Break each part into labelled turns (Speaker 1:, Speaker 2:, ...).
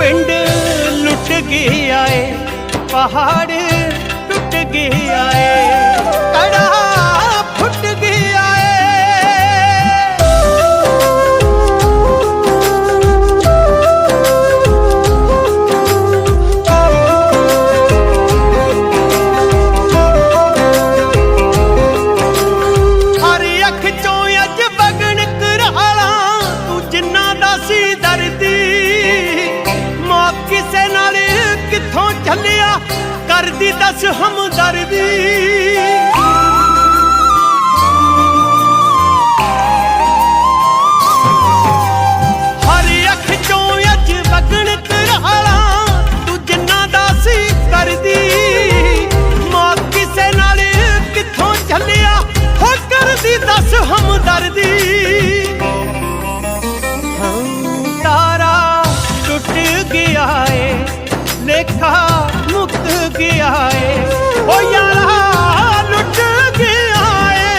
Speaker 1: ਪਿੰਡ ਲੁੱਟ ਗਿਆ ਆਏ ਪਹਾੜ ਟੁੱਟ ਗਿਆ ਆਏ। ਕੜਾ ਕਿੱਥੋਂ ਚੱਲਿਆ? ਕਰਦੀ ਦੱਸ ਹਮਦਰਦੀ। ਹਰ ਅੱਖ ਚੋਂ ਅੱਜ ਵਗਣ ਕਰਾਲਾ ਤੂੰ ਜਿੰਨਾ ਦਾ ਸੀ ਕਰਦੀ। ਮੌਤ ਕਿਸੇ ਨਾਲ ਕਿੱਥੋਂ ਚੱਲਿਆ? ਹੋ ਕਰਦੀ ਦੱਸ ਹਮਦਰਦੀ। ਲੇਖਾ ਮੁੱਕ ਗਿਆ ਏ ਓ ਯਾਰਾ ਲੁੱਟ ਗਿਆ ਏ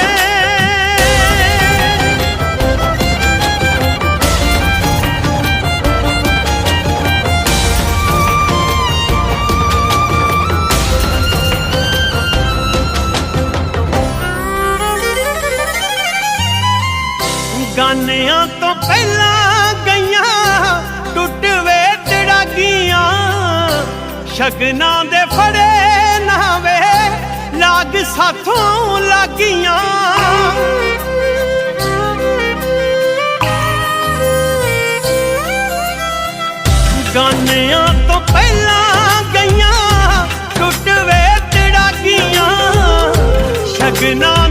Speaker 1: ਗਾਨਿਆਂ ਤੋਂ ਪਹਿਲਾਂ ਸ਼ਗਨਾਂ ਦੇ ਫੜੇ ਨਾ ਵੇ, ਲਾਗ ਸਾਥੋਂ ਲਾਗੀਆਂ। ਗਾਨਿਆਂ ਤੋਂ ਪਹਿਲਾਂ ਗਈਆਂ ਟੁੱਟ ਵੇ ਟੜਾਗੀਆਂ ਸ਼ਗਨਾਂ